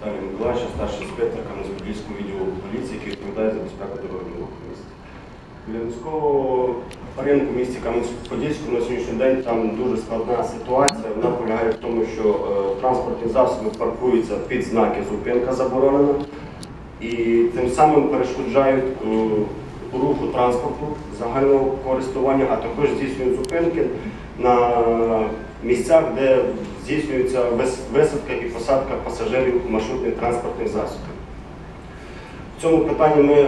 Віталій Миколаївич, старший інспектор Кам'янець-Подільського відділу поліції, який відповідає за безпеку дорожнього руху в місті. Біля міського ринку в місті Кам'янець-Подільському на сьогоднішній день там дуже складна ситуація. Вона полягає в тому, що е, транспортні засоби паркуються під знаки зупинка заборонена і тим самим перешкоджають е, руху транспорту загального користування, а також здійснюють зупинки на місцях, де здійснюється висадка і посадка пасажирів маршрутних транспортних засобів. В цьому питанні ми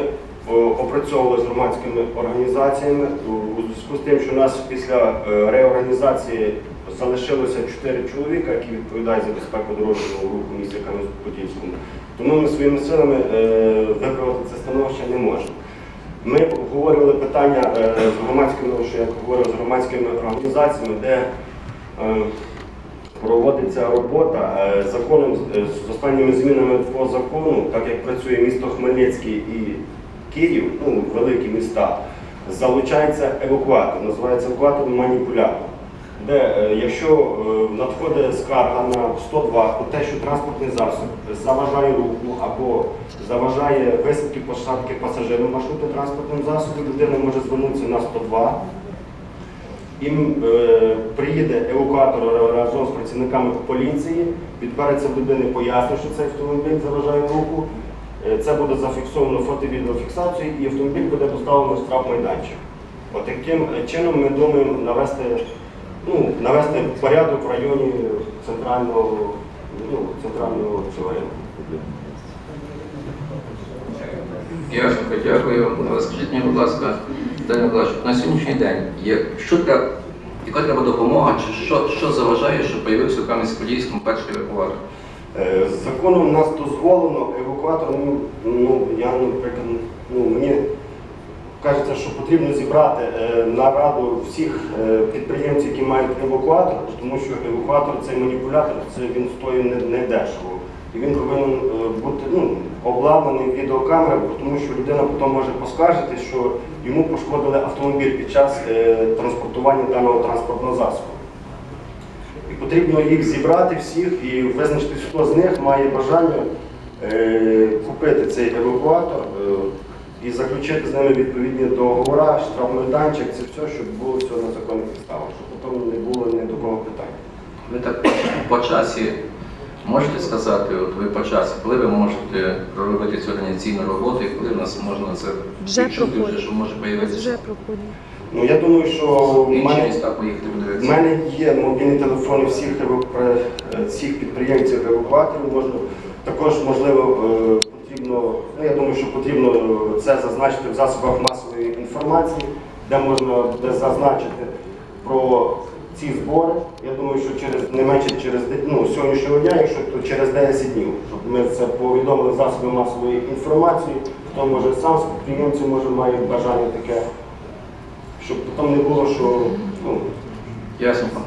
опрацьовували з громадськими організаціями у зв'язку з тим, що у нас після е, реорганізації залишилося 4 чоловіка, які відповідають за безпеку дорожнього руху в місті Кам'янець-Подільському. Тому ми своїми силами е, виправити це становище не можемо. Ми обговорювали питання е, з громадськими, що я говорив з громадськими організаціями, де е, проводиться робота е, законом з останніми змінами по закону, так як працює місто Хмельницький і Київ, ну великі міста, залучається евакуатор, називається евакуатор маніпулятор. Де е, якщо е, надходить скарга на 102 про те, що транспортний засіб заважає руху або заважає висадки посадки пасажирів маршрутним транспортним засобом, людина може звернутися на 102 їм е, приїде евакуатор разом з працівниками поліції, відбереться в людини пояснення, що цей автомобіль заважає руху. Е, Це буде зафіксовано фото-відеофіксацією і автомобіль буде доставлено в штрафмайданчик. От таким чином ми думаємо навести, ну, навести порядок в районі центрального, ну, центрального цього. Ясненько, дякую. Скажіть мені, будь ласка, Данило Миколаївич, на сьогоднішній день є що треба, яка треба допомога, чи що, що заважає, щоб появився в Кам'янець-Подільському перший евакуатор? Е, Законом у нас дозволено евакуатор, ну, ну я, наприклад, ну, мені кажеться, що потрібно зібрати е, нараду всіх е, підприємців, які мають евакуатор, тому що евакуатор цей маніпулятор, це він стоїть не, дешево. І він повинен е, бути ну, обладнаний відеокамерою, тому що людина потім може поскаржити, що йому пошкодили автомобіль під час транспортування даного транспортного засобу. І потрібно їх зібрати всіх і визначити, хто з них має бажання купити цей евакуатор заключити з ними відповідні договори, штрафмайданчик, це все, щоб було все на законних підставах, щоб потім не було ні до кого питань. Ви так по часі можете сказати, от ви по часі, коли ви можете проробити цю організаційну роботу і коли в нас можна це Вже відчути, вже, що може Вже появитися? проходить. Ну я думаю, що в мене, в мене є мобільні телефони всіх, всіх підприємців евакуаторів. Можна також можливо е, потрібно, ну я думаю, що потрібно це зазначити в засобах масової інформації, де можна буде зазначити про ці збори. Я думаю, що через не менше через ну, сьогоднішнього дня, якщо то через 10 днів, щоб ми це повідомили засоби масової інформації, хто може сам з підприємців може має бажання таке, щоб потім не було, що ну, Ясненько.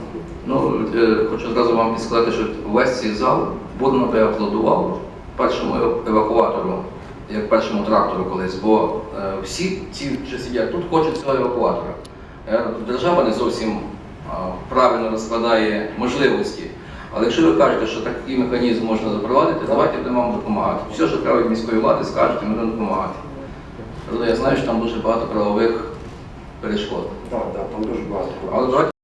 Ну, е, хочу зразу вам підсказати, що весь цей зал будемо аплодував першому евакуатору, як першому трактору колись, бо е, всі ті, що сидять тут, хочуть цього евакуатора. Е, Держава не зовсім правильно розкладає можливості. Але якщо ви кажете, що такий механізм можна запровадити, давайте будемо вам допомагати. Все, що треба від міської влади, скажете, ми будемо допомагати. Але я знаю, що там дуже багато правових перешкод. так, так, там дуже багато.